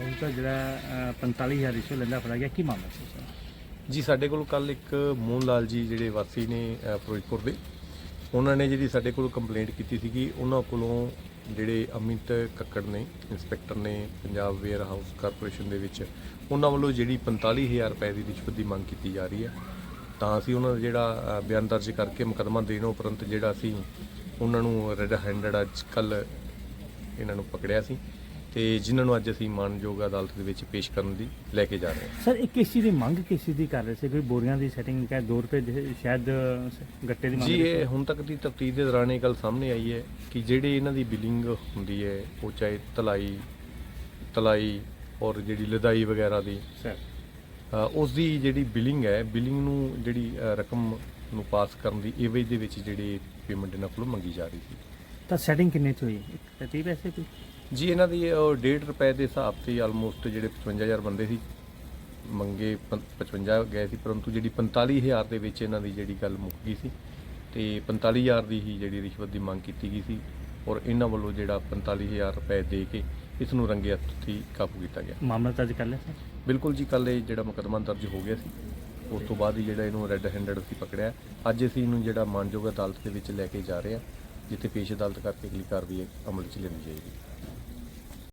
ਹੁਣ ਤਾਂ ਜਿਹੜਾ ਅ, 45000 ਰਿਸ਼ਵਤ ਲੈਂਦਾ ਫੜਾ ਗਿਆ। ਕੀ ਮਾਮਲਾ ਸੀ ਸਰ ਜੀ ਸਾਡੇ ਕੋਲ ਕੱਲ ਇੱਕ ਮੋਹਨ ਲਾਲ ਜੀ ਜਿਹੜੇ ਵਾਸੀ ਨੇ ਫਿਰੋਜ਼ਪੁਰ ਦੇ ਉਹਨਾਂ ਨੇ ਜਿਹੜੀ ਸਾਡੇ ਕੋਲ ਕੰਪਲੇਂਟ ਕੀਤੀ ਸੀਗੀ ਉਹਨਾਂ ਕੋਲੋਂ ਜਿਹੜੇ ਅਮਿਤ ਕੱਕੜ ਨੇ ਇੰਸਪੈਕਟਰ ਨੇ ਪੰਜਾਬ ਵੇਅਰ ਹਾਊਸ ਕਾਰਪੋਰੇਸ਼ਨ ਦੇ ਵਿੱਚ ਉਹਨਾਂ ਵੱਲੋਂ ਜਿਹੜੀ 45000 ਰੁਪਏ ਦੀ ਰਿਸ਼ਵਤ ਦੀ ਮੰਗ ਕੀਤੀ ਜਾ ਰਹੀ ਹੈ ਤਾਂ ਅਸੀਂ ਉਹਨਾਂ ਦਾ ਜਿਹੜਾ ਬਿਆਨ ਦਰਜ ਕਰਕੇ ਮੁਕੱਦਮਾ ਦੇਣ ਉਪਰੰਤ ਜਿਹੜਾ ਅਸੀਂ ਉਹਨਾਂ ਨੂੰ ਰੈੱਡ ਹੈਂਡਡ ਅੱਜ ਕੱਲ ਇਹਨਾਂ ਨੂੰ ਪਕੜਿਆ ਸੀ। ਤੇ ਜਿਨ੍ਹਾਂ ਨੂੰ ਅੱਜ ਅਸੀਂ ਮਾਨਯੋਗ ਅਦਾਲਤ ਦੇ ਵਿੱਚ ਪੇਸ਼ ਕਰਨ ਦੀ ਲੈ ਕੇ ਜਾ ਰਹੇ ਹਾਂ। ਸਰ ਇਹ ਕਿਸ ਚੀਜ਼ ਦੀ ਮੰਗ ਕਿਸ ਚੀਜ਼ ਦੀ ਕਰ ਰਹੇ ਸੀ? ਕੋਈ ਬੋਰੀਆਂ ਦੀ ਸੈਟਿੰਗ ਕਾ 2 ਰੁਪਏ ਦੇ- ਸ਼ਾਇਦ ਗੱਟੇ ਦੀ ਮੰਗ ਜੀ ਇਹ। ਹੁਣ ਤੱਕ ਦੀ ਤਫਤੀਸ਼ ਦੇ ਦੌਰਾਨ ਇਹ ਗੱਲ ਸਾਹਮਣੇ ਆਈ ਹੈ ਕਿ ਜਿਹੜੇ ਇਹਨਾਂ ਦੀ ਬਿਲਿੰਗ ਹੁੰਦੀ ਹੈ ਉਹ ਚਾਹੇ ਤਲਾਈ ਤਲਾਈ ਔਰ ਜਿਹੜੀ ਲਦਾਈ ਵਗੈਰਾ ਦੀ ਸਰ। ਉਸ ਦੀ ਜਿਹੜੀ ਬਿਲਿੰਗ ਹੈ ਬਿਲਿੰਗ ਨੂੰ ਜਿਹੜੀ ਰਕਮ ਨੂੰ ਪਾਸ ਕਰਨ ਦੀ ਏਵੇਜ ਦੇ ਵਿੱਚ ਜਿਹੜੀ ਪੇਮੈਂਟ ਇਹਨਾਂ ਕੋਲੋਂ ਮੰਗੀ ਜਾ ਰਹੀ ਸੀ। ਤਾਂ ਸੈਟਿੰਗ ਕਿੰਨੇ ਚ ਹੋਈ? 30 ਪੈਸੇ ਕੋਈ? ਜੀ ਇਹਨਾਂ ਦੀ ਉਹ 1.5 ਰੁਪਏ ਦੇ ਹਿਸਾਬ ਤੇ ਆਲਮੋਸਟ ਜਿਹੜੇ 55000 ਬੰਦੇ ਸੀ ਮੰਗੇ ਪੰ- 55 ਗਏ ਸੀ ਪਰੰਤੂ ਜਿਹੜੀ 45000 ਦੇ ਵਿੱਚ ਇਹਨਾਂ ਦੀ ਜਿਹੜੀ ਗੱਲ ਮੁੱਕ ਗਈ ਸੀ ਤੇ 45000 ਦੀ ਹੀ ਜਿਹੜੀ ਰਿਸ਼ਵਤ ਦੀ ਮੰਗ ਕੀਤੀ ਗਈ ਸੀ ਔਰ ਇਹਨਾਂ ਵੱਲੋਂ ਜਿਹੜਾ 45000 ਰੁਪਏ ਦੇ ਕੇ ਇਸ ਨੂੰ ਰੰਗੇ ਹੱਥੀਂ ਕਾਬੂ ਕੀਤਾ ਗਿਆ। ਮਾਮਲਾ ਦਰਜ ਕਰ ਲਿਆ ਸਰ? ਬਿਲਕੁਲ ਜੀ ਕੱਲ ਇਹ ਜਿਹੜਾ ਮੁਕੱਦਮਾ ਦਰਜ ਹੋ ਗਿਆ ਸੀ ਉਸ ਤੋਂ ਬਾਅਦ ਹੀ ਜਿਹੜਾ ਇਹਨੂੰ ਰੈੱਡ ਹੈਂਡਡ ਅਸੀਂ ਪਕੜਿਆ। ਅੱਜ ਅਸੀਂ ਇਹਨੂੰ ਜਿਹੜਾ ਮਾਨਯੋਗ ਅਦਾਲਤ ਦੇ ਵਿੱਚ ਲੈ ਕੇ ਜਾ ਰਹੇ ਹਾਂ ਜਿੱਥੇ ਪੇਸ਼ ਅਦਾਲਤ ਕਰਕੇ ਅਗਲੀ ਕਾਰਵਾਈ ਅਮਲ 'ਚ ਲੈਣੀ ਜਾਏਗੀ।